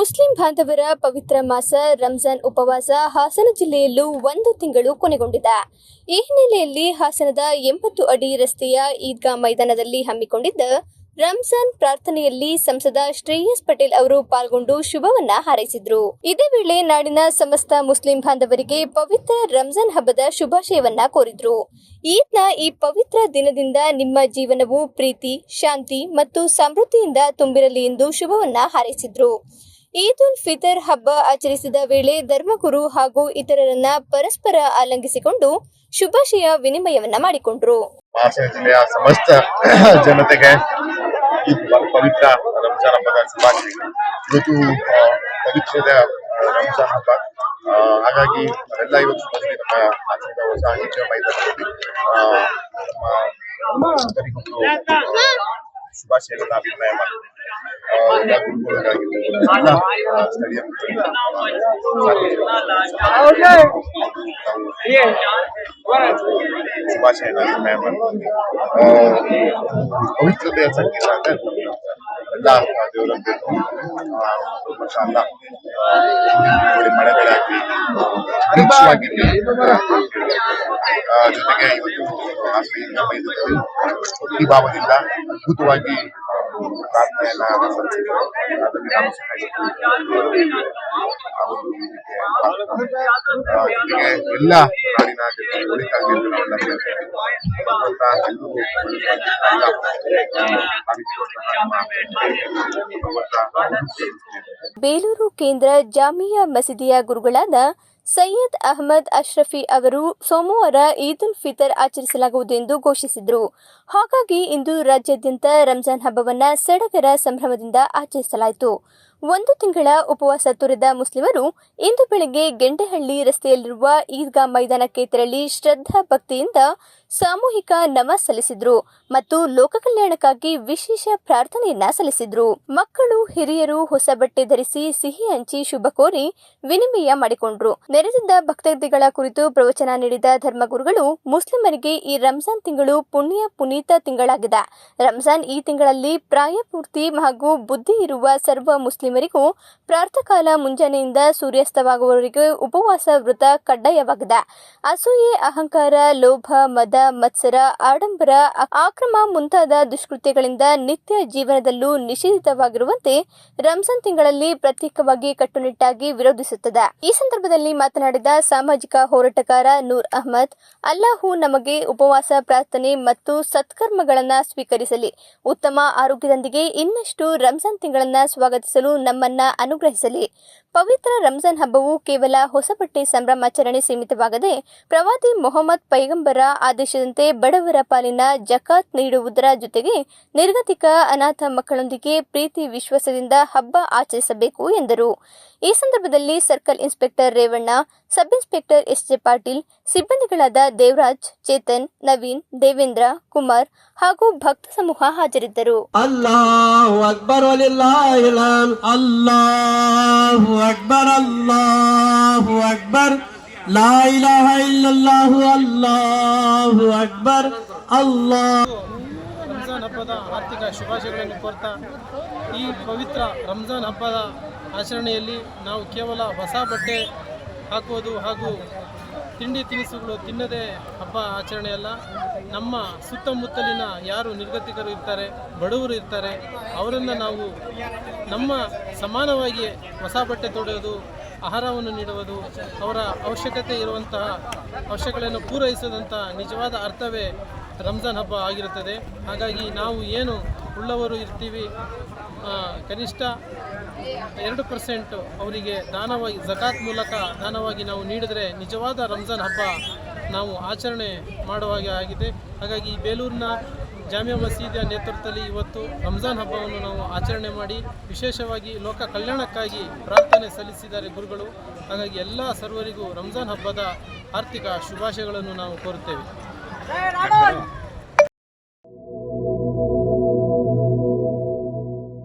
Muslim ಬಾಂಧವರ ಪವಿತ್ರ ಮಾಸ ರಂಜಾನ್ ಉಪವಾಸ ಹಾಸನ ಜಿಲ್ಲೆಯಲ್ಲೂ ಒಂದು ತಿಂಗಳು ಕೊನೆಗೊಂಡಿದೆ. ಈ ಹಿನ್ನೆಲೆಯಲ್ಲಿ ಹಾಸನದ ಎಂಬತ್ತು ಅಡಿ ರಸ್ತೆಯ ಈದ್ಗಾ ಮೈದಾನದಲ್ಲಿ ಹಮ್ಮಿಕೊಂಡಿದ್ದ ರಂಜಾನ್ ಪ್ರಾರ್ಥನೆಯಲ್ಲಿ ಸಂಸದ ಶ್ರೇಯಸ್ ಪಟೇಲ್ ಅವರು ಪಾಲ್ಗೊಂಡು ಶುಭವನ್ನ ಹಾರೈಸಿದ್ರು. ಇದೇ ವೇಳೆ ನಾಡಿನ ಸಮಸ್ತ ಮುಸ್ಲಿಂ ಬಾಂಧವರಿಗೆ ಪವಿತ್ರ ರಂಜಾನ್ ಹಬ್ಬದ ಶುಭಾಶಯವನ್ನ ಕೋರಿದ್ರು. ಈದ್ನ ಈ ಪವಿತ್ರ ದಿನದಿಂದ ನಿಮ್ಮ ಜೀವನವು ಪ್ರೀತಿ, ಶಾಂತಿ ಮತ್ತು ಸಮೃದ್ಧಿಯಿಂದ ತುಂಬಿರಲಿ ಎಂದು ಶುಭವನ್ನ ಹಾರೈಸಿದ್ರು. ಈದ್ ಉಲ್ ಫಿತರ್ ಹಬ್ಬ ಆಚರಿಸಿದ ವೇಳೆ ಧರ್ಮಗುರು ಹಾಗೂ ಇತರರನ್ನ ಪರಸ್ಪರ ಆಲಂಗಿಸಿಕೊಂಡು ಶುಭಾಶಯ ವಿನಿಮಯವನ್ನ ಮಾಡಿಕೊಂಡ್ರು. ಹಾಸನ ಜಿಲ್ಲೆಯ ಸಮಸ್ತ ಜನತೆಗೆ ಈ ಪವಿತ್ರ ರಂಜಾನ್ ಹಬ್ಬದ ಶುಭಾಶಯಗಳು. ಇವತ್ತು ಪವಿತ್ರದ ರಂಜಾನ್ ಹಬ್ಬ. ಹಾಗಾಗಿ ಎಲ್ಲ ಇವತ್ತು ಬಂದು ನಮ್ಮ ಆಚರಣೆ ಹೊಸ ಹಿಜ್ಜಾ ಮೈದಾನದಲ್ಲಿ. ಶುಭಾಶಯಗಳನ್ನ ಅಭಿಪ್ರಾಯ ಮಾಡಿದ್ವಿ ಆ, ಎಲ್ಲ ಗುರುಗಳಿಗಾಗಿರ್ಬೋದು, ಎಲ್ಲ ಆ, ಸ್ಥಳೀಯ ಶುಭಾಶಯನ ಅಭಿಪ್ರಾಯ ಮಾಡ್ತೀವಿ ಆ, ಪವಿತ್ರತೆಯ ಸಂಗೀತ ಅಂದ್ರೆ ಎಲ್ಲ ದೇವರಂತೆ ಮಷಾಲ್ಲ ಒಳ್ಳೆ ಮಳೆಗಳಾಗ್ಲಿ ವೃಕ್ಷವಾಗಿರ್ಲಿ ಆ, ಜೊತೆಗೆ ಇವತ್ತು ಹಾಸನ ಮೈದಾನದಲ್ಲಿ ಭಕ್ತಿ ಭಾವದಿಂದ ಅದ್ಭುತವಾಗಿ ಪ್ರಾರ್ಥನೆಯನ್ನ ಸಲ್ಲಿಸಿದ್ರು ಅದನ್ನು ಜೊತೆಗೆ ಎಲ್ಲ ನಾಡಿನ ಒಳಿತಾಗಲಿ ನಾವೆಲ್ಲ ಕೇಳ್ತೇವೆ ಭಗವಂತ ಭಗವಂತ ಬೇಲೂರು ಕೇಂದ್ರ ಜಾಮಿಯಾ ಮಸೀದಿಯ ಗುರುಗಳಾದ ಸೈಯದ್ ಅಹಮದ್ ಅಶ್ರಫಿ ಅವರು ಸೋಮವಾರ ಈದ್ ಉಲ್ ಫಿತರ್ ಆಚರಿಸಲಾಗುವುದು ಎಂದು ಘೋಷಿಸಿದರು. ಹಾಗಾಗಿ ಇಂದು ರಾಜ್ಯಾದ್ಯಂತ ರಂಜಾನ್ ಹಬ್ಬವನ್ನು ಸಡಗರ ಸಂಭ್ರಮದಿಂದ ಆಚರಿಸಲಾಯಿತು. ಒಂದು ತಿಂಗಳ ಉಪವಾಸ ತೊರೆದ ಮುಸ್ಲಿಮರು ಇಂದು ಬೆಳಗ್ಗೆ ಗೆಂಡೆಹಳ್ಳಿ ರಸ್ತೆಯಲ್ಲಿರುವ ಈದ್ಗಾ ಮೈದಾನಕ್ಕೆ ತೆರಳಿ ಶ್ರದ್ಧಾ ಭಕ್ತಿಯಿಂದ ಸಾಮೂಹಿಕ ನಮಾಜ್ ಸಲ್ಲಿಸಿದ್ರು ಮತ್ತು ಲೋಕ ಕಲ್ಯಾಣಕ್ಕಾಗಿ ವಿಶೇಷ ಪ್ರಾರ್ಥನೆಯನ್ನ ಸಲ್ಲಿಸಿದ್ರು. ಮಕ್ಕಳು, ಹಿರಿಯರು ಹೊಸ ಬಟ್ಟೆ ಧರಿಸಿ ಸಿಹಿ ಹಂಚಿ ಶುಭ ಕೋರಿ ವಿನಿಮಯ ಮಾಡಿಕೊಂಡ್ರು. ನೆರೆದಿದ್ದ ಭಕ್ತಾದಿಗಳ ಕುರಿತು ಪ್ರವಚನ ನೀಡಿದ ಧರ್ಮಗುರುಗಳು, ಮುಸ್ಲಿಮರಿಗೆ ಈ ರಂಜಾನ್ ತಿಂಗಳು ಪುಣ್ಯ ಪುನೀತ ತಿಂಗಳಾಗಿದೆ. ರಂಜಾನ್ ಈ ತಿಂಗಳಲ್ಲಿ ಪ್ರಾಯಪೂರ್ತಿ ಹಾಗೂ ಬುದ್ಧಿ ಇರುವ ಸರ್ವ ಮುಸ್ಲಿಮರಿಗೂ ಪ್ರಾರ್ಥಕಾಲ ಮುಂಜಾನೆಯಿಂದ ಸೂರ್ಯಾಸ್ತವಾಗುವವರೆಗೆ ಉಪವಾಸ ವೃತ ಕಡ್ಡಾಯವಾಗಿದೆ. ಅಸೂಯೆ, ಅಹಂಕಾರ, ಲೋಭ, ಮದ, ಮತ್ಸರ, ಆಡಂಬರ ಆಕ್ರಮ ಮುಂತಾದ ದುಷ್ಕೃತ್ಯಗಳಿಂದ ನಿತ್ಯ ಜೀವನದಲ್ಲೂ ನಿಷೇಧಿತವಾಗಿರುವಂತೆ ರಂಜಾನ್ ತಿಂಗಳಲ್ಲಿ ಪ್ರತ್ಯೇಕವಾಗಿ ಕಟ್ಟುನಿಟ್ಟಾಗಿ ವಿರೋಧಿಸುತ್ತದೆ. ಈ ಸಂದರ್ಭದಲ್ಲಿ ಮಾತನಾಡಿದ ಸಾಮಾಜಿಕ ಹೋರಾಟಗಾರ ನೂರ್ ಅಹಮದ್, ಅಲ್ಲಾಹು ನಮಗೆ ಉಪವಾಸ, ಪ್ರಾರ್ಥನೆ ಮತ್ತು ಸತ್ಕರ್ಮಗಳನ್ನು ಸ್ವೀಕರಿಸಲಿ. ಉತ್ತಮ ಆರೋಗ್ಯದೊಂದಿಗೆ ಇನ್ನಷ್ಟು ರಂಜಾನ್ ತಿಂಗಳನ್ನು ಸ್ವಾಗತಿಸಲು ನಮ್ಮನ್ನ ಅನುಗ್ರಹಿಸಲಿ. ಪವಿತ್ರ ರಂಜಾನ್ ಹಬ್ಬವು ಕೇವಲ ಹೊಸ ಬಟ್ಟೆ ಸಂಭ್ರಮಾಚರಣೆ ಸೀಮಿತವಾಗದೆ ಪ್ರವಾದಿ ಮೊಹಮ್ಮದ್ ಪೈಗಂಬರ ಆದೇಶದಂತೆ ಬಡವರ ಪಾಲಿನ ಜಕಾತ್ ನೀಡುವುದರ ಜೊತೆಗೆ ನಿರ್ಗತಿಕ ಅನಾಥ ಮಕ್ಕಳೊಂದಿಗೆ ಪ್ರೀತಿ ವಿಶ್ವಾಸದಿಂದ ಹಬ್ಬ ಆಚರಿಸಬೇಕು ಎಂದರು. ಈ ಸಂದರ್ಭದಲ್ಲಿ circle inspector Revanna sub inspector S J Patil ಸಿಬ್ಬಂದಿಗಳಾದ Devaraj Chetan Naveen Devendra Kumar ಹಾಗೂ ಭಕ್ತ ಸಮೂಹ ಹಾಜರಿದ್ದರು. ಅಲ್ಲಾಹು ಅಕ್ಬರ್ ಅಲ್ಲಾಹು ಅಕ್ಬರ್ ಅಲ್ಲಾಹು ಅಕ್ಬರ್. ಅಲ್ಲಾಹು ಅಕ್ಬರ್. ಅಲ್ಲಾಹ್. ರಂಜಾನ್ ಹಬ್ಬದ ಆರ್ಥಿಕ ಶುಭಾಶಯಗಳನ್ನು ಕೋರ್ತಾ ಈ ಪವಿತ್ರ ರಂಜಾನ್ ಹಬ್ಬದ ಆಚರಣೆಯಲ್ಲಿ ನಾವು ಕೇವಲ ಹೊಸ ಬಟ್ಟೆ ಹಾಕುವುದು ಹಾಗೂ ತಿಂಡಿ ತಿನಿಸುಗಳು ತಿನ್ನದೇ ಹಬ್ಬ ಆಚರಣೆಯಲ್ಲ ನಮ್ಮ ಸುತ್ತಮುತ್ತಲಿನ ಯಾರು ನಿರ್ಗತಿಕರು ಇರ್ತಾರೆ, ಬಡವರು ಇರ್ತಾರೆ, ಅವರನ್ನು ನಾವು ನಮ್ಮ ಸಮಾನವಾಗಿ ಹೊಸ ಬಟ್ಟೆ ತೊಡೆಯೋದು ಆಹಾರವನ್ನು ನೀಡುವುದು, ಅವರ ಅವಶ್ಯಕತೆ ಇರುವಂತಹ ಅವಶ್ಯಕತೆಯನ್ನು ಪೂರೈಸಿದಂಥ ನಿಜವಾದ ಅರ್ಥವೇ ರಂಜಾನ್ ಹಬ್ಬ ಆಗಿರುತ್ತದೆ. ಹಾಗಾಗಿ ನಾವು ಏನು ಉಳ್ಳವರು ಇರ್ತೀವಿ ಕನಿಷ್ಠ ಎರಡು ಪರ್ಸೆಂಟ್ ಅವರಿಗೆ ದಾನವಾಗಿ, ಜಕಾತ್ ಮೂಲಕ ದಾನವಾಗಿ ನಾವು ನೀಡಿದರೆ ನಿಜವಾದ ರಂಜಾನ್ ಹಬ್ಬ ನಾವು ಆಚರಣೆ ಮಾಡುವ ಹಾಗೆ ಆಗಿದೆ. ಹಾಗಾಗಿ ಬೇಲೂರಿನ ಜಾಮಿಯಾ ಮಸೀದಿಯ ನೇತೃತ್ವದಲ್ಲಿ ಇವತ್ತು ರಂಜಾನ್ ಹಬ್ಬವನ್ನು ನಾವು ಆಚರಣೆ ಮಾಡಿ ವಿಶೇಷವಾಗಿ ಲೋಕ ಕಲ್ಯಾಣಕ್ಕಾಗಿ ಪ್ರಾರ್ಥನೆ ಸಲ್ಲಿಸಿದ್ದಾರೆ ಗುರುಗಳು. ಹಾಗಾಗಿ ಎಲ್ಲ ಸರ್ವರಿಗೂ ರಂಜಾನ್ ಹಬ್ಬದ ಆರ್ಥಿಕ ಶುಭಾಶಯಗಳನ್ನು ನಾವು ಕೋರುತ್ತೇವೆ.